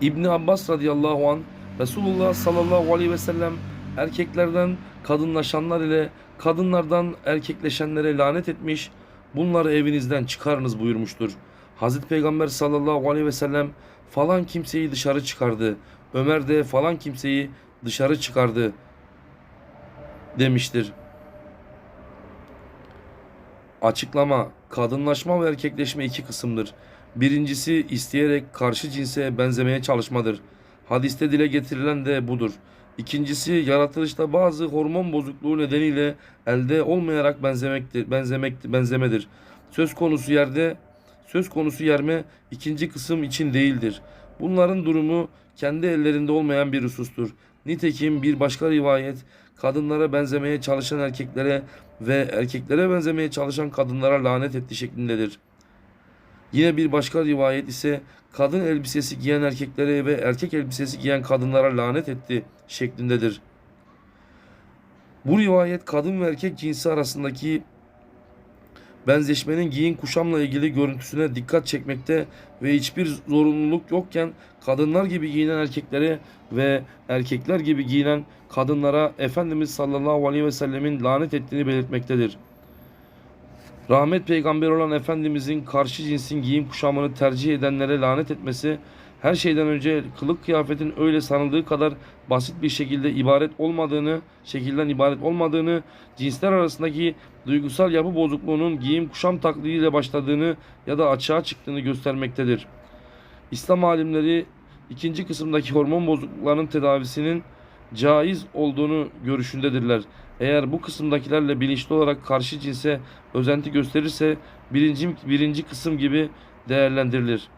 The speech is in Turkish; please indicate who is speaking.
Speaker 1: İbni Abbas radıyallahu an Resulullah sallallahu aleyhi ve sellem erkeklerden kadınlaşanlar ile kadınlardan erkekleşenlere lanet etmiş, bunları evinizden çıkarınız buyurmuştur. Hazreti Peygamber sallallahu aleyhi ve sellem falan kimseyi dışarı çıkardı. Ömer de falan kimseyi dışarı çıkardı demiştir. Açıklama Kadınlaşma ve erkekleşme iki kısımdır. Birincisi isteyerek karşı cinse benzemeye çalışmadır. Hadiste dile getirilen de budur. İkincisi yaratılışta bazı hormon bozukluğu nedeniyle elde olmayarak benzemektir, benzemektir, benzemedir. Söz konusu yerde söz konusu yerme ikinci kısım için değildir. Bunların durumu kendi ellerinde olmayan bir husustur. Nitekim bir başka rivayet kadınlara benzemeye çalışan erkeklere ve erkeklere benzemeye çalışan kadınlara lanet etti şeklindedir. Yine bir başka rivayet ise kadın elbisesi giyen erkeklere ve erkek elbisesi giyen kadınlara lanet etti şeklindedir. Bu rivayet kadın ve erkek cinsi arasındaki benzeşmenin giyin kuşamla ilgili görüntüsüne dikkat çekmekte ve hiçbir zorunluluk yokken kadınlar gibi giyinen erkeklere ve erkekler gibi giyinen kadınlara Efendimiz sallallahu aleyhi ve sellemin lanet ettiğini belirtmektedir. Rahmet peygamber olan Efendimizin karşı cinsin giyim kuşamını tercih edenlere lanet etmesi her şeyden önce kılık kıyafetin öyle sanıldığı kadar basit bir şekilde ibaret olmadığını, şekilden ibaret olmadığını, cinsler arasındaki duygusal yapı bozukluğunun giyim kuşam taklidiyle başladığını ya da açığa çıktığını göstermektedir. İslam alimleri ikinci kısımdaki hormon bozukluklarının tedavisinin caiz olduğunu görüşündedirler. Eğer bu kısımdakilerle bilinçli olarak karşı cinse özenti gösterirse birinci, birinci kısım gibi değerlendirilir.